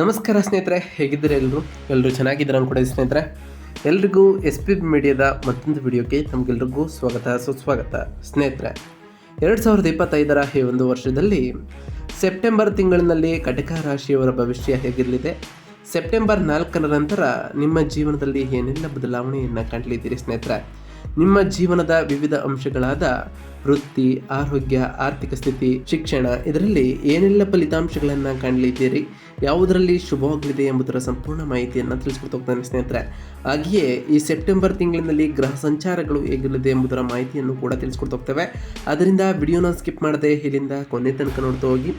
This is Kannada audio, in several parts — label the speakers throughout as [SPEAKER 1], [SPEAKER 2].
[SPEAKER 1] ನಮಸ್ಕಾರ ಸ್ನೇಹಿತರೆ, ಹೇಗಿದ್ದೀರಾ ಎಲ್ಲರೂ ಎಲ್ಲರೂ ಚೆನ್ನಾಗಿದ್ದೀರಾ ಅನ್ಕೊಂಡಿದ್ದೆ ಸ್ನೇಹಿತರೆ. ಎಲ್ರಿಗೂ ಎಸ್ ಪಿ ಮೀಡಿಯಾದ ಮತ್ತೊಂದು ವಿಡಿಯೋಕ್ಕೆ ನಮಗೆಲ್ರಿಗೂ ಸ್ವಾಗತ, ಸುಸ್ವಾಗತ. ಸ್ನೇಹಿತರೆ, ಎರಡು ಸಾವಿರದ ಇಪ್ಪತ್ತೈದರ ಈ ಒಂದು ವರ್ಷದಲ್ಲಿ ಸೆಪ್ಟೆಂಬರ್ ತಿಂಗಳಿನಲ್ಲಿ ಕಟಕ ರಾಶಿಯವರ ಭವಿಷ್ಯ ಹೇಗಿರಲಿದೆ? ಸೆಪ್ಟೆಂಬರ್ ನಾಲ್ಕರ ನಂತರ ನಿಮ್ಮ ಜೀವನದಲ್ಲಿ ಏನೆಲ್ಲ ಬದಲಾವಣೆಯನ್ನು ಕಾಣಲಿದ್ದೀರಿ ಸ್ನೇಹಿತರೆ? ನಿಮ್ಮ ಜೀವನದ ವಿವಿಧ ಅಂಶಗಳಾದ ವೃತ್ತಿ, ಆರೋಗ್ಯ, ಆರ್ಥಿಕ ಸ್ಥಿತಿ, ಶಿಕ್ಷಣ, ಇದರಲ್ಲಿ ಏನೆಲ್ಲ ಫಲಿತಾಂಶಗಳನ್ನು ಕಾಣಲಿದ್ದೀರಿ? ಯಾವುದರಲ್ಲಿ ಶುಭವಾಗಲಿದೆ ಎಂಬುದರ ಸಂಪೂರ್ಣ ಮಾಹಿತಿಯನ್ನು ತಿಳಿಸ್ಕೊಡ್ತಾ ಹೋಗ್ತಾನೆ ಸ್ನೇಹಿತರೆ. ಹಾಗೆಯೇ ಈ ಸೆಪ್ಟೆಂಬರ್ ತಿಂಗಳಿನಲ್ಲಿ ಗ್ರಹ ಸಂಚಾರಗಳು ಹೇಗಿರಲಿದೆ ಎಂಬುದರ ಮಾಹಿತಿಯನ್ನು ಕೂಡ ತಿಳಿಸ್ಕೊಡ್ತಾ ಹೋಗ್ತೇವೆ. ಅದರಿಂದ ವಿಡಿಯೋನ ಸ್ಕಿಪ್ ಮಾಡದೆ ಇಲ್ಲಿಂದ ಕೊನೆ ತನಕ ನೋಡ್ತಾ ಹೋಗಿ.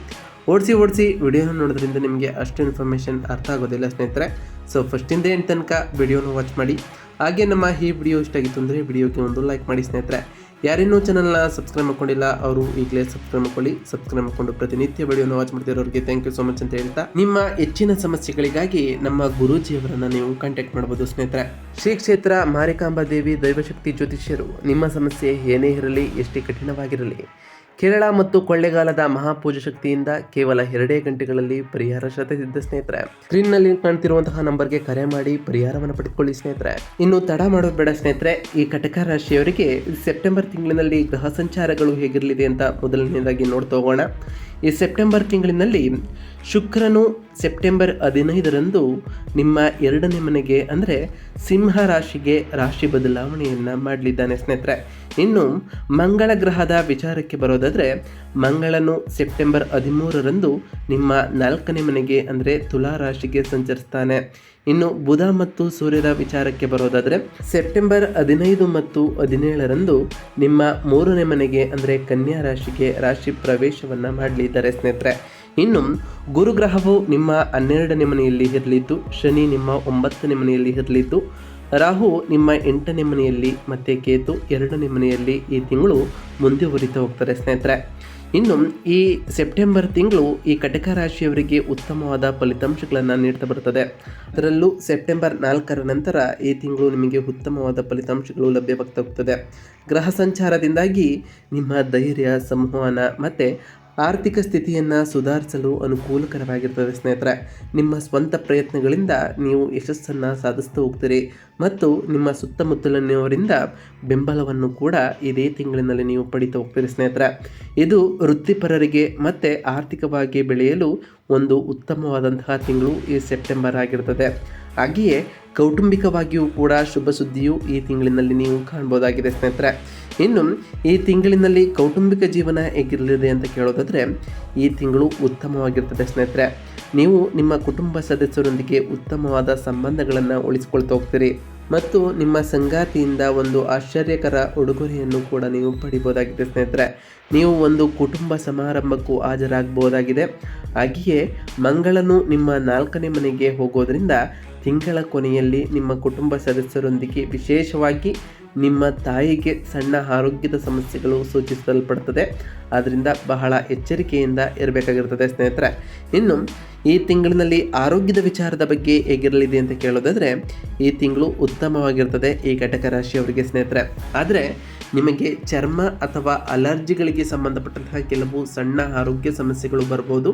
[SPEAKER 1] ಓಡಿಸಿ ಓಡಿಸಿ ವಿಡಿಯೋನ ನೋಡೋದ್ರಿಂದ ನಿಮಗೆ ಅಷ್ಟು ಇನ್ಫಾರ್ಮೇಷನ್ ಅರ್ಥ ಆಗೋದಿಲ್ಲ ಸ್ನೇಹಿತರೆ. ಸೊ ಫಸ್ಟಿಂದ ಏನು ತನಕ ವಿಡಿಯೋನ ವಾಚ್ ಮಾಡಿ. ಹಾಗೆ ನಮ್ಮ ಈ ವಿಡಿಯೋ ಇಷ್ಟ ಆಗಿತ್ತು ಅಂದರೆ ವಿಡಿಯೋಗೆ ಒಂದು ಲೈಕ್ ಮಾಡಿ ಸ್ನೇಹಿತರೆ. ಯಾರೇನೂ ಚಾನಲ್ನ ಸಬ್ಸ್ಕ್ರೈಬ್ ಮಾಡ್ಕೊಂಡಿಲ್ಲ, ಅವರು ಈಗಲೇ ಸಬ್ಸ್ಕ್ರೈಬ್ ಮಾಡ್ಕೊಳ್ಳಿ. ಸಬ್ಸ್ಕ್ರೈಬ್ ಮಾಡ್ಕೊಂಡು ಪ್ರತಿನಿತ್ಯ ವಿಡಿಯೋನ ವಾಚ್ ಮಾಡ್ತಿರೋರಿಗೆ ಥ್ಯಾಂಕ್ ಯು ಸೊ ಮಚ್ ಅಂತ ಹೇಳ್ತಾ. ನಿಮ್ಮ ಹೆಚ್ಚಿನ ಸಮಸ್ಯೆಗಳಿಗಾಗಿ ನಮ್ಮ ಗುರೂಜಿಯವರನ್ನು ನೀವು ಕಾಂಟ್ಯಾಕ್ಟ್ ಮಾಡಬಹುದು ಸ್ನೇಹಿತರೆ. ಶ್ರೀ ಕ್ಷೇತ್ರ ಮಾರಿಕಾಂಬಾ ದೇವಿ ದೈವಶಕ್ತಿ ಜ್ಯೋತಿಷ್ಯರು, ನಿಮ್ಮ ಸಮಸ್ಯೆ ಏನೇ ಇರಲಿ, ಎಷ್ಟೇ ಕಠಿಣವಾಗಿರಲಿ ಕೇರಳ ಮತ್ತು ಕೊಳ್ಳೆಗಾಲದ ಮಹಾಪೂಜ ಶಕ್ತಿಯಿಂದ ಕೇವಲ ಎರಡೇ ಗಂಟೆಗಳಲ್ಲಿ ಪರಿಹಾರ ಶತಸಿದ್ಧ ಸ್ನೇಹಿತರೆ. ಸ್ಕ್ರೀನ್ನಲ್ಲಿ ಕಾಣ್ತಿರುವಂತಹ ನಂಬರ್ಗೆ ಕರೆ ಮಾಡಿ ಪರಿಹಾರವನ್ನು ಪಡೆದುಕೊಳ್ಳಿ ಸ್ನೇಹಿತರೆ. ಇನ್ನು ತಡ ಮಾಡೋದು ಬೇಡ ಸ್ನೇಹಿತರೆ. ಈ ಕಟಕ ರಾಶಿಯವರಿಗೆ ಸೆಪ್ಟೆಂಬರ್ ತಿಂಗಳಿನಲ್ಲಿ ಗ್ರಹ ಸಂಚಾರಗಳು ಹೇಗಿರಲಿದೆ ಅಂತ ಮೊದಲನೇದಾಗಿ ನೋಡ್ತಾ ಹೋಗೋಣ. ಈ ಸೆಪ್ಟೆಂಬರ್ ತಿಂಗಳಿನಲ್ಲಿ ಶುಕ್ರನು ಸೆಪ್ಟೆಂಬರ್ ಹದಿನೈದರಂದು ನಿಮ್ಮ ಎರಡನೇ ಮನೆಗೆ, ಅಂದರೆ ಸಿಂಹ ರಾಶಿಗೆ ರಾಶಿ ಬದಲಾವಣೆಯನ್ನು ಮಾಡಲಿದ್ದಾನೆ ಸ್ನೇಹಿತರೆ. ಇನ್ನು ಮಂಗಳ ಗ್ರಹದ ವಿಚಾರಕ್ಕೆ ಬರೋದಾದರೆ, ಮಂಗಳನು ಸೆಪ್ಟೆಂಬರ್ ಹದಿಮೂರರಂದು ನಿಮ್ಮ ನಾಲ್ಕನೇ ಮನೆಗೆ ಅಂದರೆ ತುಲಾ ರಾಶಿಗೆ ಸಂಚರಿಸ್ತಾನೆ. ಇನ್ನು ಬುಧ ಮತ್ತು ಸೂರ್ಯರ ವಿಚಾರಕ್ಕೆ ಬರೋದಾದರೆ, ಸೆಪ್ಟೆಂಬರ್ ಹದಿನೈದು ಮತ್ತು ಹದಿನೇಳರಂದು ನಿಮ್ಮ ಮೂರನೇ ಮನೆಗೆ ಅಂದರೆ ಕನ್ಯಾ ರಾಶಿಗೆ ರಾಶಿ ಪ್ರವೇಶವನ್ನು ಮಾಡಲಿದ್ದಾರೆ ಸ್ನೇಹಿತರೆ. ಇನ್ನು ಗುರುಗ್ರಹವು ನಿಮ್ಮ ಹನ್ನೆರಡನೇ ಮನೆಯಲ್ಲಿ ಇರಲಿದ್ದು, ಶನಿ ನಿಮ್ಮ ಒಂಬತ್ತನೇ ಮನೆಯಲ್ಲಿ ಇರಲಿದ್ದು ರಾಹು ನಿಮ್ಮ ಎಂಟನೇ ಮನೆಯಲ್ಲಿ ಮತ್ತು ಕೇತು ಎರಡನೇ ಮನೆಯಲ್ಲಿ ಈ ತಿಂಗಳು ಮುಂದುವರಿತಾ ಹೋಗ್ತಾರೆ ಸ್ನೇಹಿತರೆ. ಇನ್ನು ಈ ಸೆಪ್ಟೆಂಬರ್ ತಿಂಗಳು ಈ ಕಟಕ ರಾಶಿಯವರಿಗೆ ಉತ್ತಮವಾದ ಫಲಿತಾಂಶಗಳನ್ನು ನೀಡ್ತಾ ಬರ್ತದೆ. ಅದರಲ್ಲೂ ಸೆಪ್ಟೆಂಬರ್ ನಾಲ್ಕರ ನಂತರ ಈ ತಿಂಗಳು ನಿಮಗೆ ಉತ್ತಮವಾದ ಫಲಿತಾಂಶಗಳು ಲಭ್ಯವಾಗ್ತಾ ಹೋಗ್ತದೆ. ಗ್ರಹ ಸಂಚಾರದಿಂದಾಗಿ ನಿಮ್ಮ ಧೈರ್ಯ, ಸಂವಹನ ಮತ್ತು ಆರ್ಥಿಕ ಸ್ಥಿತಿಯನ್ನು ಸುಧಾರಿಸಲು ಅನುಕೂಲಕರವಾಗಿರ್ತದೆ ಸ್ನೇಹಿತರೆ. ನಿಮ್ಮ ಸ್ವಂತ ಪ್ರಯತ್ನಗಳಿಂದ ನೀವು ಯಶಸ್ಸನ್ನು ಸಾಧಿಸ್ತಾ ಹೋಗ್ತೀರಿ ಮತ್ತು ನಿಮ್ಮ ಸುತ್ತಮುತ್ತಲಿನವರಿಂದ ಬೆಂಬಲವನ್ನು ಕೂಡ ಇದೇ ತಿಂಗಳಿನಲ್ಲಿ ನೀವು ಪಡಿತಾ ಹೋಗ್ತೀರಿ ಸ್ನೇಹಿತರೆ. ಇದು ವೃತ್ತಿಪರರಿಗೆ ಮತ್ತು ಆರ್ಥಿಕವಾಗಿ ಬೆಳೆಯಲು ಒಂದು ಉತ್ತಮವಾದಂತಹ ತಿಂಗಳು ಈ ಸೆಪ್ಟೆಂಬರ್ ಆಗಿರ್ತದೆ. ಹಾಗೆಯೇ ಕೌಟುಂಬಿಕವಾಗಿಯೂ ಕೂಡ ಶುಭ ಸುದ್ದಿಯು ಈ ತಿಂಗಳಿನಲ್ಲಿ ನೀವು ಕಾಣ್ಬೋದಾಗಿದೆ, ಸ್ನೇಹಿತರೆ. ಇನ್ನು, ಈ ತಿಂಗಳಿನಲ್ಲಿ ಕೌಟುಂಬಿಕ ಜೀವನ ಹೇಗಿರಲಿದೆ ಅಂತ ಕೇಳೋದಾದರೆ, ಈ ತಿಂಗಳು ಉತ್ತಮವಾಗಿರ್ತದೆ, ಸ್ನೇಹಿತರೆ. ನೀವು ನಿಮ್ಮ ಕುಟುಂಬ ಸದಸ್ಯರೊಂದಿಗೆ ಉತ್ತಮವಾದ ಸಂಬಂಧಗಳನ್ನು ಉಳಿಸ್ಕೊಳ್ತಾ ಹೋಗ್ತೀರಿ. ಮತ್ತು ನಿಮ್ಮ ಸಂಗಾತಿಯಿಂದ ಒಂದು ಆಶ್ಚರ್ಯಕರ ಉಡುಗೊರೆಯನ್ನು ಕೂಡ ನೀವು ಪಡಿಬೋದಾಗಿದೆ, ಸ್ನೇಹಿತರೆ. ನೀವು ಒಂದು ಕುಟುಂಬ ಸಮಾರಂಭಕ್ಕೂ ಹಾಜರಾಗಬಹುದಾಗಿದೆ. ಹಾಗೆಯೇ, ಮಂಗಳನು ನಿಮ್ಮ ನಾಲ್ಕನೇ ಮನೆಗೆ ಹೋಗೋದ್ರಿಂದ ತಿಂಗಳ ಕೊನೆಯಲ್ಲಿ ನಿಮ್ಮ ಕುಟುಂಬ ಸದಸ್ಯರೊಂದಿಗೆ ವಿಶೇಷವಾಗಿ ನಿಮ್ಮ ತಾಯಿಗೆ ಸಣ್ಣ ಆರೋಗ್ಯದ ಸಮಸ್ಯೆಗಳು ಸೂಚಿಸಲ್ಪಡ್ತದೆ. ಆದ್ದರಿಂದ ಬಹಳ ಎಚ್ಚರಿಕೆಯಿಂದ ಇರಬೇಕಾಗಿರ್ತದೆ ಸ್ನೇಹಿತರೆ. ಇನ್ನು ಈ ತಿಂಗಳಿನಲ್ಲಿ ಆರೋಗ್ಯದ ವಿಚಾರದ ಬಗ್ಗೆ ಹೇಗಿರಲಿದೆ ಅಂತ ಕೇಳೋದಾದರೆ, ಈ ತಿಂಗಳು ಉತ್ತಮವಾಗಿರ್ತದೆ ಈ ಘಟಕ ರಾಶಿಯವರಿಗೆ ಸ್ನೇಹಿತರೆ. ಆದರೆ ನಿಮಗೆ ಚರ್ಮ ಅಥವಾ ಅಲರ್ಜಿಗಳಿಗೆ ಸಂಬಂಧಪಟ್ಟಂತಹ ಕೆಲವು ಸಣ್ಣ ಆರೋಗ್ಯ ಸಮಸ್ಯೆಗಳು ಬರ್ಬೋದು.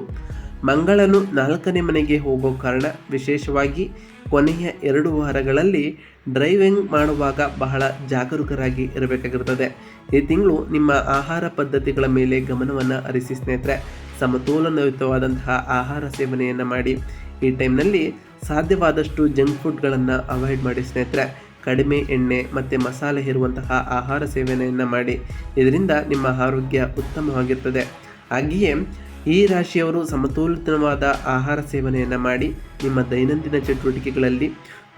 [SPEAKER 1] ಮಂಗಳನು ನಾಲ್ಕನೇ ಮನೆಗೆ ಹೋಗೋ ಕಾರಣ ವಿಶೇಷವಾಗಿ ಕೊನೆಯ ಎರಡು ವಾರಗಳಲ್ಲಿ ಡ್ರೈವಿಂಗ್ ಮಾಡುವಾಗ ಬಹಳ ಜಾಗರೂಕರಾಗಿ ಇರಬೇಕಾಗಿರುತ್ತದೆ. ಈ ತಿಂಗಳು ನಿಮ್ಮ ಆಹಾರ ಪದ್ಧತಿಗಳ ಮೇಲೆ ಗಮನವನ್ನು ಹರಿಸಿ ಸ್ನೇಹಿತರೆ. ಸಮತೋಲನಯುತವಾದಂತಹ ಆಹಾರ ಸೇವನೆಯನ್ನು ಮಾಡಿ. ಈ ಟೈಮ್ನಲ್ಲಿ ಸಾಧ್ಯವಾದಷ್ಟು ಜಂಕ್ ಫುಡ್ಗಳನ್ನು ಅವಾಯ್ಡ್ ಮಾಡಿ ಸ್ನೇಹಿತರೆ. ಕಡಿಮೆ ಎಣ್ಣೆ ಮತ್ತು ಮಸಾಲೆ ಇರುವಂತಹ ಆಹಾರ ಸೇವನೆಯನ್ನು ಮಾಡಿ. ಇದರಿಂದ ನಿಮ್ಮ ಆರೋಗ್ಯ ಉತ್ತಮವಾಗಿರ್ತದೆ. ಹಾಗೆಯೇ ಈ ರಾಶಿಯವರು ಸಮತೋಲಿತವಾದ ಆಹಾರ ಸೇವನೆಯನ್ನು ಮಾಡಿ ನಿಮ್ಮ ದೈನಂದಿನ ಚಟುವಟಿಕೆಗಳಲ್ಲಿ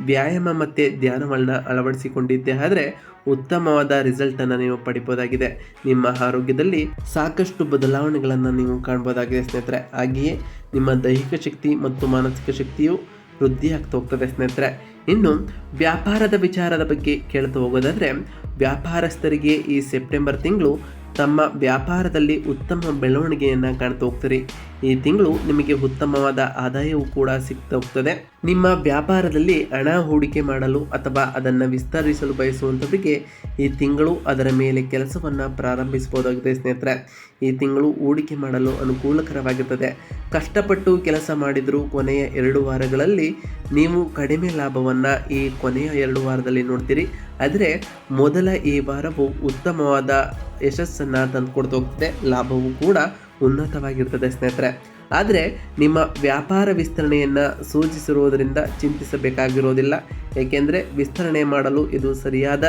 [SPEAKER 1] ವ್ಯಾಯಾಮ ಮತ್ತು ಧ್ಯಾನವನ್ನು ಅಳವಡಿಸಿಕೊಂಡಿದ್ದೆ. ಆದರೆ ಉತ್ತಮವಾದ ರಿಸಲ್ಟನ್ನು ನೀವು ಪಡಿಬೋದಾಗಿದೆ. ನಿಮ್ಮ ಆರೋಗ್ಯದಲ್ಲಿ ಸಾಕಷ್ಟು ಬದಲಾವಣೆಗಳನ್ನು ನೀವು ಕಾಣ್ಬೋದಾಗಿದೆ ಸ್ನೇಹಿತರೆ. ಹಾಗೆಯೇ ನಿಮ್ಮ ದೈಹಿಕ ಶಕ್ತಿ ಮತ್ತು ಮಾನಸಿಕ ಶಕ್ತಿಯು ವೃದ್ಧಿ ಆಗ್ತಾ ಹೋಗ್ತದೆ ಸ್ನೇಹಿತರೆ. ಇನ್ನು ವ್ಯಾಪಾರದ ವಿಚಾರದ ಬಗ್ಗೆ ಕೇಳ್ತಾ ಹೋಗೋದಾದರೆ ವ್ಯಾಪಾರಸ್ಥರಿಗೆ ಈ ಸೆಪ್ಟೆಂಬರ್ ತಿಂಗಳು ತಮ್ಮ ವ್ಯಾಪಾರದಲ್ಲಿ ಉತ್ತಮ ಬೆಳವಣಿಗೆಯನ್ನು ಕಾಣ್ತಾ ಹೋಗ್ತೀರಿ. ಈ ತಿಂಗಳು ನಿಮಗೆ ಉತ್ತಮವಾದ ಆದಾಯವೂ ಕೂಡ ಸಿಗ್ತಾ ಹೋಗ್ತದೆ. ನಿಮ್ಮ ವ್ಯಾಪಾರದಲ್ಲಿ ಹಣ ಹೂಡಿಕೆ ಮಾಡಲು ಅಥವಾ ಅದನ್ನು ವಿಸ್ತರಿಸಲು ಬಯಸುವಂಥವರಿಗೆ ಈ ತಿಂಗಳು ಅದರ ಮೇಲೆ ಕೆಲಸವನ್ನು ಪ್ರಾರಂಭಿಸಬಹುದಾಗಿದೆ ಸ್ನೇಹಿತರೆ. ಈ ತಿಂಗಳು ಹೂಡಿಕೆ ಮಾಡಲು ಅನುಕೂಲಕರವಾಗಿರ್ತದೆ. ಕಷ್ಟಪಟ್ಟು ಕೆಲಸ ಮಾಡಿದರೂ ಕೊನೆಯ ಎರಡು ವಾರಗಳಲ್ಲಿ, ನೀವು ಕಡಿಮೆ ಲಾಭವನ್ನು ಈ ಕೊನೆಯ ಎರಡು ವಾರದಲ್ಲಿ ನೋಡ್ತೀರಿ. ಆದರೆ, ಮೊದಲ ಈ ವಾರವು ಉತ್ತಮವಾದ ಯಶಸ್ಸನ್ನು ತಂದುಕೊಡ್ತಾ ಹೋಗ್ತದೆ ಲಾಭವೂ ಕೂಡ ಉನ್ನತವಾಗಿರ್ತದೆ ಸ್ನೇಹಿತರೆ. ಆದರೆ, ನಿಮ್ಮ ವ್ಯಾಪಾರ ವಿಸ್ತರಣೆಯನ್ನು ಸೂಚಿಸಿರುವುದರಿಂದ ಚಿಂತಿಸಬೇಕಾಗಿರೋದಿಲ್ಲ ಏಕೆಂದರೆ, ವಿಸ್ತರಣೆ ಮಾಡಲು ಇದು ಸರಿಯಾದ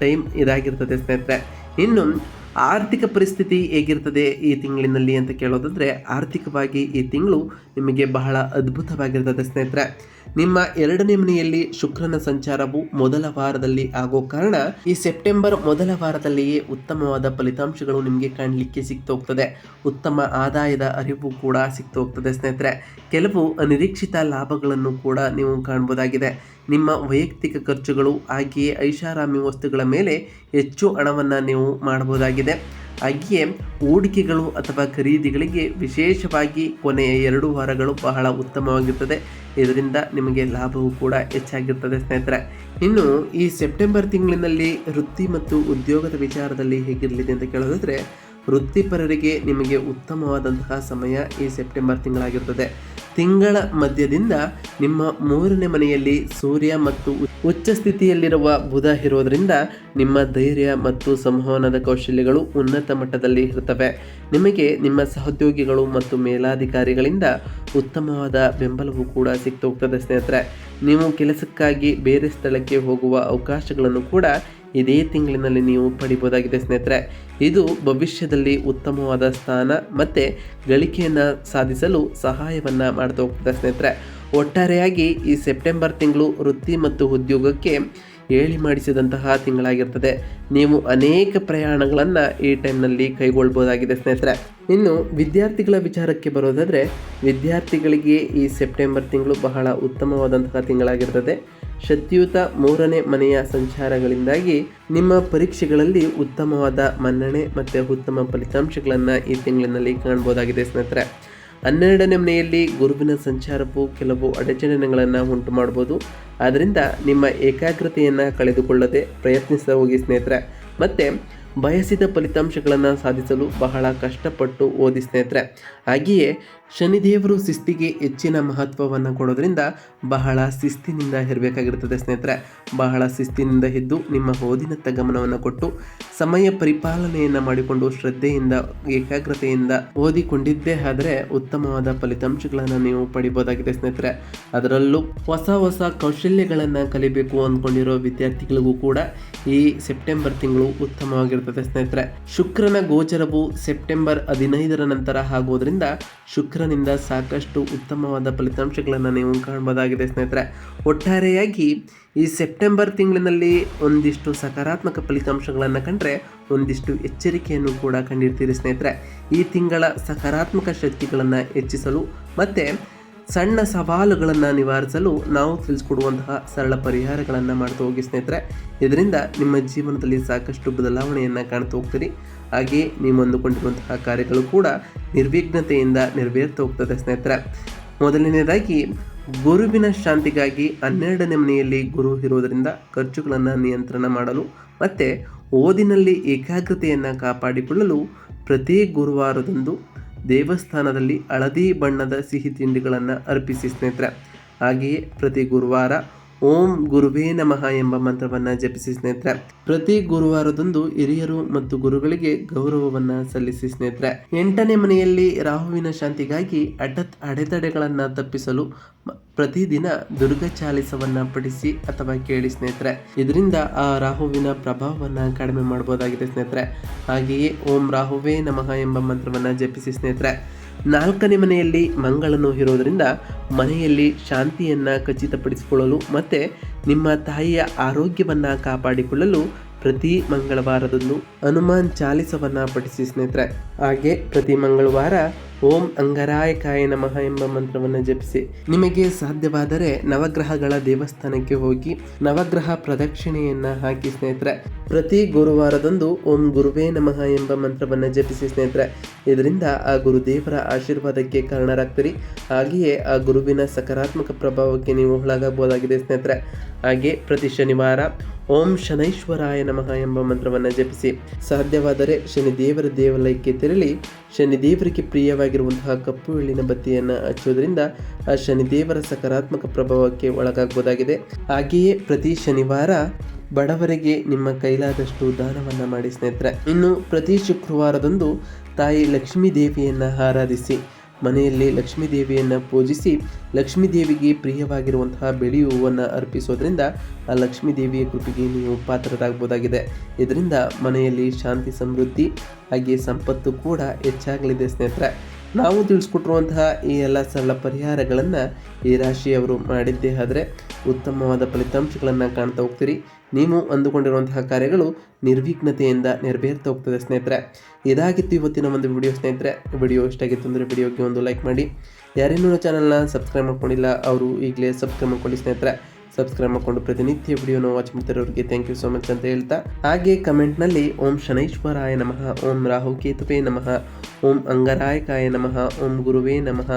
[SPEAKER 1] ಟೈಮ್ ಇದಾಗಿರ್ತದೆ ಸ್ನೇಹಿತರೆ. ಇನ್ನು ಆರ್ಥಿಕ ಪರಿಸ್ಥಿತಿ ಹೇಗಿರ್ತದೆ ಈ ತಿಂಗಳಿನಲ್ಲಿ ಅಂತ ಕೇಳೋದಾದರೆ, ಆರ್ಥಿಕವಾಗಿ ಈ ತಿಂಗಳು ನಿಮಗೆ ಬಹಳ ಅದ್ಭುತವಾಗಿರ್ತದೆ ಸ್ನೇಹಿತರೆ. ನಿಮ್ಮ ಎರಡನೇ ಮನೆಯಲ್ಲಿ ಶುಕ್ರನ ಸಂಚಾರವು ಮೊದಲ ವಾರದಲ್ಲಿ ಆಗೋ ಕಾರಣ, ಈ ಸೆಪ್ಟೆಂಬರ್ ಮೊದಲ ವಾರದಲ್ಲಿಯೇ ಉತ್ತಮವಾದ ಫಲಿತಾಂಶಗಳು ನಿಮಗೆ ಕಾಣಲಿಕ್ಕೆ ಸಿಕ್ತೋಗ್ತದೆ ಉತ್ತಮ ಆದಾಯದ ಅರಿವು ಕೂಡ ಸಿಕ್ತೋಗ್ತದೆ ಸ್ನೇಹಿತರೆ. ಕೆಲವು ಅನಿರೀಕ್ಷಿತ ಲಾಭಗಳನ್ನು ಕೂಡ ನೀವು ಕಾಣ್ಬೋದಾಗಿದೆ. ನಿಮ್ಮ ವೈಯಕ್ತಿಕ ಖರ್ಚುಗಳು ಹಾಗೆಯೇ ಐಷಾರಾಮಿ ವಸ್ತುಗಳ ಮೇಲೆ ಹೆಚ್ಚು ಹಣವನ್ನು ನೀವು ಮಾಡಬಹುದಾಗಿದೆ. ಹಾಗೆಯೇ ಹೂಡಿಕೆಗಳು ಅಥವಾ ಖರೀದಿಗಳಿಗೆ ವಿಶೇಷವಾಗಿ ಕೊನೆಯ ಎರಡು ವಾರಗಳು ಬಹಳ ಉತ್ತಮವಾಗಿರ್ತದೆ ಇದರಿಂದ ನಿಮಗೆ ಲಾಭವೂ ಕೂಡ ಹೆಚ್ಚಾಗಿರ್ತದೆ ಸ್ನೇಹಿತರೆ. ಇನ್ನು ಈ ಸೆಪ್ಟೆಂಬರ್ ತಿಂಗಳಿನಲ್ಲಿ ವೃತ್ತಿ ಮತ್ತು ಉದ್ಯೋಗದ ವಿಚಾರದಲ್ಲಿ ಹೇಗಿರಲಿದೆ ಅಂತ ಕೇಳೋದಾದರೆ, ವೃತ್ತಿಪರರಿಗೆ ನಿಮಗೆ ಉತ್ತಮವಾದಂತಹ ಸಮಯ ಈ ಸೆಪ್ಟೆಂಬರ್ ತಿಂಗಳಾಗಿರ್ತದೆ ತಿಂಗಳ ಮಧ್ಯದಿಂದ ನಿಮ್ಮ ಮೂರನೇ ಮನೆಯಲ್ಲಿ ಸೂರ್ಯ ಮತ್ತು ಉಚ್ಚ ಸ್ಥಿತಿಯಲ್ಲಿರುವ ಬುಧ ಇರೋದರಿಂದ ನಿಮ್ಮ ಧೈರ್ಯ ಮತ್ತು ಸಂವಹನದ ಕೌಶಲ್ಯಗಳು ಉನ್ನತ ಮಟ್ಟದಲ್ಲಿ ಇರುತ್ತವೆ ನಿಮಗೆ ನಿಮ್ಮ ಸಹೋದ್ಯೋಗಿಗಳು ಮತ್ತು ಮೇಲಾಧಿಕಾರಿಗಳಿಂದ ಉತ್ತಮವಾದ ಬೆಂಬಲವೂ ಕೂಡ ಸಿಕ್ತೋಗ್ತದೆ ಹೋಗ್ತದೆ ಸ್ನೇಹಿತರೆ. ನೀವು ಕೆಲಸಕ್ಕಾಗಿ ಬೇರೆ ಸ್ಥಳಕ್ಕೆ ಹೋಗುವ ಅವಕಾಶಗಳನ್ನು ಕೂಡ ಇದೇ ತಿಂಗಳಿನಲ್ಲಿ ನೀವು ಪಡಿಬೋದಾಗಿದೆ ಸ್ನೇಹಿತರೆ. ಇದು ಭವಿಷ್ಯದಲ್ಲಿ ಉತ್ತಮವಾದ ಸ್ಥಾನ ಮತ್ತು ಗಳಿಕೆಯನ್ನು ಸಾಧಿಸಲು ಸಹಾಯವನ್ನು ಮಾಡ್ತಾ ಹೋಗ್ತದೆ ಸ್ನೇಹಿತರೆ. ಒಟ್ಟಾರೆಯಾಗಿ ಈ ಸೆಪ್ಟೆಂಬರ್ ತಿಂಗಳು ವೃತ್ತಿ ಮತ್ತು ಉದ್ಯೋಗಕ್ಕೆ ಹೇಳಿ ಮಾಡಿಸಿದಂತಹ ತಿಂಗಳಾಗಿರ್ತದೆ. ನೀವು ಅನೇಕ ಪ್ರಯಾಣಗಳನ್ನು ಈ ಟೈಮ್ನಲ್ಲಿ ಕೈಗೊಳ್ಬೋದಾಗಿದೆ ಸ್ನೇಹಿತರೆ. ಇನ್ನು ವಿದ್ಯಾರ್ಥಿಗಳ ವಿಚಾರಕ್ಕೆ ಬರೋದಾದರೆ, ವಿದ್ಯಾರ್ಥಿಗಳಿಗೆ ಈ ಸೆಪ್ಟೆಂಬರ್ ತಿಂಗಳು ಬಹಳ ಉತ್ತಮವಾದಂತಹ ತಿಂಗಳಾಗಿರ್ತದೆ. ಶಕ್ತಿಯುತ ಮೂರನೇ ಮನೆಯ ಸಂಚಾರಗಳಿಂದಾಗಿ ನಿಮ್ಮ ಪರೀಕ್ಷೆಗಳಲ್ಲಿ ಉತ್ತಮವಾದ ಮನ್ನಣೆ ಮತ್ತು ಉತ್ತಮ ಫಲಿತಾಂಶಗಳನ್ನು ಈ ತಿಂಗಳಿನಲ್ಲಿ ಕಾಣ್ಬೋದಾಗಿದೆ ಸ್ನೇಹಿತರೆ. ಹನ್ನೆರಡನೇ ಮನೆಯಲ್ಲಿ ಗುರುವಿನ ಸಂಚಾರವು ಕೆಲವು ಅಡಚಣೆಗಳನ್ನು ಉಂಟು ಮಾಡ್ಬೋದು. ಆದ್ದರಿಂದ ನಿಮ್ಮ ಏಕಾಗ್ರತೆಯನ್ನು ಕಳೆದುಕೊಳ್ಳದೆ ಪ್ರಯತ್ನಿಸ ಹೋಗಿ ಸ್ನೇಹಿತರೆ. ಮತ್ತು ಬಯಸಿದ ಫಲಿತಾಂಶಗಳನ್ನು ಸಾಧಿಸಲು ಬಹಳ ಕಷ್ಟಪಟ್ಟು ಓದಿ ಸ್ನೇಹಿತರೆ. ಹಾಗೆಯೇ ಶನಿದೇವರು ಶಿಸ್ತಿಗೆ ಹೆಚ್ಚಿನ ಮಹತ್ವವನ್ನು ಕೊಡೋದ್ರಿಂದ ಬಹಳ ಶಿಸ್ತಿನಿಂದ ಇರಬೇಕಾಗಿರ್ತದೆ ಸ್ನೇಹಿತರೆ. ಬಹಳ ಶಿಸ್ತಿನಿಂದ ಇದ್ದು ನಿಮ್ಮ ಓದಿನತ್ತ ಗಮನವನ್ನು ಕೊಟ್ಟು ಸಮಯ ಪರಿಪಾಲನೆಯನ್ನು ಮಾಡಿಕೊಂಡು ಶ್ರದ್ಧೆಯಿಂದ, ಏಕಾಗ್ರತೆಯಿಂದ ಓದಿಕೊಂಡಿದ್ದೇ ಆದರೆ ಉತ್ತಮವಾದ ಫಲಿತಾಂಶಗಳನ್ನು ನೀವು ಪಡಿಬೋದಾಗಿದೆ ಸ್ನೇಹಿತರೆ. ಅದರಲ್ಲೂ ಹೊಸ ಹೊಸ ಕೌಶಲ್ಯಗಳನ್ನು ಕಲಿಬೇಕು ಅಂದ್ಕೊಂಡಿರೋ ವಿದ್ಯಾರ್ಥಿಗಳಿಗೂ ಕೂಡ ಈ ಸೆಪ್ಟೆಂಬರ್ ತಿಂಗಳು ಉತ್ತಮವಾಗಿರ್ತದೆ. ಸ್ನೇಹಿತರೆ ಶುಕ್ರನ ಗೋಚರವು ಸೆಪ್ಟೆಂಬರ್ ಹದಿನೈದರ ನಂತರ ಆಗೋದ್ರಿಂದ ಶುಕ್ರನಿಂದ ಸಾಕಷ್ಟು ಉತ್ತಮವಾದ ಫಲಿತಾಂಶಗಳನ್ನು ನೀವು ಕಾಣಬಹುದಾಗಿದೆ ಸ್ನೇಹಿತರೆ. ಒಟ್ಟಾರೆಯಾಗಿ ಈ ಸೆಪ್ಟೆಂಬರ್ ತಿಂಗಳಿನಲ್ಲಿ ಒಂದಿಷ್ಟು ಸಕಾರಾತ್ಮಕ ಫಲಿತಾಂಶಗಳನ್ನು ಕಂಡ್ರೆ ಒಂದಿಷ್ಟು ಎಚ್ಚರಿಕೆಯನ್ನು ಕೂಡ ಕಂಡಿರ್ತೀರಿ ಸ್ನೇಹಿತರೆ. ಈ ತಿಂಗಳ ಸಕಾರಾತ್ಮಕ ಶಕ್ತಿಗಳನ್ನು ಹೆಚ್ಚಿಸಲು ಮತ್ತು ಸಣ್ಣ ಸವಾಲುಗಳನ್ನು ನಿವಾರಿಸಲು ನಾವು ತಿಳಿಸ್ಕೊಡುವಂತಹ ಸರಳ ಪರಿಹಾರಗಳನ್ನು ಮಾಡ್ತಾ ಹೋಗಿ ಸ್ನೇಹಿತರೆ. ಇದರಿಂದ ನಿಮ್ಮ ಜೀವನದಲ್ಲಿ ಸಾಕಷ್ಟು ಬದಲಾವಣೆಯನ್ನು ಕಾಣ್ತಾ ಹೋಗ್ತೀರಿ ಹಾಗೆಯೇ ನೀವು ಅಂದುಕೊಂಡಿರುವಂತಹ ಕಾರ್ಯಗಳು ಕೂಡ ನಿರ್ವಿಘ್ನತೆಯಿಂದ ನೆರವೇರ್ತಾ ಹೋಗ್ತದೆ ಸ್ನೇಹಿತರೆ. ಮೊದಲನೇದಾಗಿ ಗುರುವಿನ ಶಾಂತಿಗಾಗಿ ಹನ್ನೆರಡನೇ ಮನೆಯಲ್ಲಿ ಗುರು ಇರುವುದರಿಂದ ಖರ್ಚುಗಳನ್ನು ನಿಯಂತ್ರಣ ಮಾಡಲು ಮತ್ತು ಓದಿನಲ್ಲಿ ಏಕಾಗ್ರತೆಯನ್ನು ಕಾಪಾಡಿಕೊಳ್ಳಲು ಪ್ರತಿ ಗುರುವಾರದಂದು ದೇವಸ್ಥಾನದಲ್ಲಿ ಹಳದಿ ಬಣ್ಣದ ಸಿಹಿ ತಿಂಡಿಗಳನ್ನು ಅರ್ಪಿಸಿ ಸ್ನೇಹಿತರೆ. ಹಾಗೆಯೇ ಪ್ರತಿ ಗುರುವಾರ ಓಂ ಗುರುವೇ ನಮಃ ಎಂಬ ಮಂತ್ರವನ್ನು ಜಪಿಸಿ ಸ್ನೇಹಿತರೆ. ಪ್ರತಿ ಗುರುವಾರದಂದು ಹಿರಿಯರು ಮತ್ತು ಗುರುಗಳಿಗೆ ಗೌರವವನ್ನು ಸಲ್ಲಿಸಿ ಸ್ನೇಹಿತರೆ. ಎಂಟನೇ ಮನೆಯಲ್ಲಿ ರಾಹುವಿನ ಶಾಂತಿಗಾಗಿ ಅಡತ್ ಅಡೆತಡೆಗಳನ್ನು ತಪ್ಪಿಸಲು ಪ್ರತಿದಿನ ದುರ್ಗ ಚಾಲಿಸವನ್ನ ಪಡಿಸಿ ಅಥವಾ ಕೇಳಿ ಸ್ನೇಹಿತರೆ. ಇದರಿಂದ ಆ ರಾಹುವಿನ ಪ್ರಭಾವವನ್ನು ಕಡಿಮೆ ಮಾಡಬಹುದಾಗಿದೆ ಸ್ನೇಹಿತರೆ. ಹಾಗೆಯೇ ಓಂ ರಾಹುವೇ ನಮಃ ಎಂಬ ಮಂತ್ರವನ್ನು ಜಪಿಸಿ ಸ್ನೇಹಿತರೆ. ನಾಲ್ಕನೇ ಮನೆಯಲ್ಲಿ ಮಂಗಳನು ಇರೋದರಿಂದ ಮನೆಯಲ್ಲಿ ಶಾಂತಿಯನ್ನು ಖಚಿತಪಡಿಸಿಕೊಳ್ಳಲು ಮತ್ತು ನಿಮ್ಮ ತಾಯಿಯ ಆರೋಗ್ಯವನ್ನು ಕಾಪಾಡಿಕೊಳ್ಳಲು ಪ್ರತಿ ಮಂಗಳವಾರದಂದು ಹನುಮಾನ್ ಚಾಲಿಸವನ್ನು ಪಠಿಸಿ ಸ್ನೇಹಿತರೆ. ಹಾಗೆ ಪ್ರತಿ ಮಂಗಳವಾರ ಓಂ ಅಂಗರಾಯಕಾಯ ನಮಃ ಎಂಬ ಮಂತ್ರವನ್ನು ಜಪಿಸಿ. ನಿಮಗೆ ಸಾಧ್ಯವಾದರೆ ನವಗ್ರಹಗಳ ದೇವಸ್ಥಾನಕ್ಕೆ ಹೋಗಿ ನವಗ್ರಹ ಪ್ರದಕ್ಷಿಣೆಯನ್ನ ಹಾಕಿ ಸ್ನೇಹಿತರೆ. ಪ್ರತಿ ಗುರುವಾರದಂದು ಓಂ ಗುರುವೇ ನಮಃ ಎಂಬ ಮಂತ್ರವನ್ನು ಜಪಿಸಿ ಸ್ನೇಹಿತರೆ. ಇದರಿಂದ ಆ ಗುರುದೇವರ ಆಶೀರ್ವಾದಕ್ಕೆ ಕಾರಣರಾಗ್ತೀರಿ. ಹಾಗೆಯೇ ಆ ಗುರುವಿನ ಸಕಾರಾತ್ಮಕ ಪ್ರಭಾವಕ್ಕೆ ನೀವು ಒಳಗಾಗಬಹುದಾಗಿದೆ ಸ್ನೇಹಿತರೆ. ಹಾಗೆ ಪ್ರತಿ ಶನಿವಾರ ಓಂ ಶನೈಶ್ವರಾಯ ನಮಃ ಎಂಬ ಮಂತ್ರವನ್ನು ಜಪಿಸಿ. ಸಾಧ್ಯವಾದರೆ ಶನಿದೇವರ ದೇವಾಲಯಕ್ಕೆ ತೆರಳಿ, ಶನಿದೇವರಿಗೆ ಪ್ರಿಯವಾಗಿರುವಂತಹ ಕಪ್ಪು ಎಳ್ಳಿನ ಬತ್ತಿಯನ್ನು ಹಚ್ಚೋದ್ರಿಂದ ಆ ಶನಿದೇವರ ಸಕಾರಾತ್ಮಕ ಪ್ರಭಾವಕ್ಕೆ ಒಳಗಾಗಬಹುದಾಗಿದೆ ಹಾಗೆಯೇ ಪ್ರತಿ ಶನಿವಾರ ಬಡವರಿಗೆ ನಿಮ್ಮ ಕೈಲಾದಷ್ಟು ದಾನವನ್ನು ಮಾಡಿ ಸ್ನೇಹಿತರೆ. ಇನ್ನು ಪ್ರತಿ ಶುಕ್ರವಾರದಂದು ತಾಯಿ ಲಕ್ಷ್ಮೀ ದೇವಿಯನ್ನು ಆರಾಧಿಸಿ, ಮನೆಯಲ್ಲಿ ಲಕ್ಷ್ಮೀ ದೇವಿಯನ್ನು ಪೂಜಿಸಿ, ಲಕ್ಷ್ಮೀ ದೇವಿಗೆ ಪ್ರಿಯವಾಗಿರುವಂತಹ ಬಿಳಿ ಹೂವನ್ನು ಅರ್ಪಿಸೋದ್ರಿಂದ ಆ ಲಕ್ಷ್ಮೀ ದೇವಿಯ ಕೃಪೆಗೆ ನೀವು ಪಾತ್ರರಾಗಬಹುದಾಗಿದೆ ಇದರಿಂದ ಮನೆಯಲ್ಲಿ ಶಾಂತಿ ಸಮೃದ್ಧಿ ಹಾಗೆ ಸಂಪತ್ತು ಕೂಡ ಹೆಚ್ಚಾಗಲಿದೆ ಸ್ನೇಹಿತರೆ. ನಾವು ತಿಳಿಸ್ಕೊಟ್ಟಿರುವಂತಹ ಈ ಎಲ್ಲ ಸರಳ ಪರಿಹಾರಗಳನ್ನು ಈ ರಾಶಿಯವರು ಮಾಡಿದ್ದೇ ಆದರೆ ಉತ್ತಮವಾದ ಫಲಿತಾಂಶಗಳನ್ನು ಕಾಣ್ತಾ ಹೋಗ್ತೀರಿ. ನೀವು ಅಂದುಕೊಂಡಿರುವಂತಹ ಕಾರ್ಯಗಳು ನಿರ್ವಿಘ್ನತೆಯಿಂದ ನೆರವೇರ್ತಾ ಹೋಗ್ತದೆ ಸ್ನೇಹಿತರೆ. ಇದಾಗಿತ್ತು ಇವತ್ತಿನ ಒಂದು ವಿಡಿಯೋ ಸ್ನೇಹಿತರೆ. ವಿಡಿಯೋ ಇಷ್ಟಾಗಿತ್ತು ಅಂದರೆ ವಿಡಿಯೋಗೆ ಒಂದು ಲೈಕ್ ಮಾಡಿ. ಯಾರೇನೂ ಚಾನಲ್ನ ಸಬ್ಸ್ಕ್ರೈಬ್ ಮಾಡ್ಕೊಂಡಿಲ್ಲ, ಅವರು ಈಗಲೇ ಸಬ್ಸ್ಕ್ರೈಬ್ ಮಾಡ್ಕೊಳ್ಳಿ ಸ್ನೇಹಿತರೆ. ಸಬ್ಸ್ಕ್ರೈಬ್ ಮಾಡಿಕೊಂಡು ಪ್ರತಿನಿತ್ಯ ವಿಡಿಯೋನ ವಾಚ್ ಮಾಡ್ತಿರೋರಿಗೆ ಥ್ಯಾಂಕ್ ಯು ಸೊ ಮಚ್ ಅಂತ ಹೇಳ್ತಾ, ಹಾಗೆ ಕಮೆಂಟ್ನಲ್ಲಿ ಓಂ ಶನೈಶ್ವರಾಯ ನಮಃ, ಓಂ ರಾಹು ಕೇತುವೇ ನಮಃ, ಓಂ ಅಂಗರಾಯಕಾಯ ನಮಃ, ಓಂ ಗುರುವೇ ನಮಃ,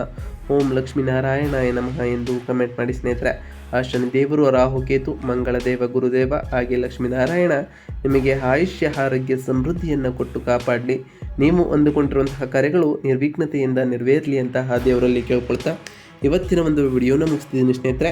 [SPEAKER 1] ಓಂ ಲಕ್ಷ್ಮೀನಾರಾಯಣಾಯ ನಮಃ ಎಂದು ಕಮೆಂಟ್ ಮಾಡಿ ಸ್ನೇಹಿತರೆ. ಆ ಶನಿದೇವರು, ರಾಹುಕೇತು ಮಂಗಳ ದೇವ ಗುರುದೇವ ಹಾಗೆ ಲಕ್ಷ್ಮೀನಾರಾಯಣ ನಿಮಗೆ ಆಯುಷ್ಯ, ಆರೋಗ್ಯ, ಸಮೃದ್ಧಿಯನ್ನು ಕೊಟ್ಟು ಕಾಪಾಡಲಿ. ನೀವು ಅಂದುಕೊಂಡಿರುವಂತಹ ಕಾರ್ಯಗಳು ನಿರ್ವಿಘ್ನತೆಯಿಂದ ನೆರವೇರಲಿ ಅಂತಹ ದೇವರಲ್ಲಿ ಕೇಳ್ಕೊಳ್ತಾ ಇವತ್ತಿನ ಒಂದು ವಿಡಿಯೋನ ಮುಗಿಸ್ತಿದ್ದೀನಿ ಸ್ನೇಹಿತರೆ.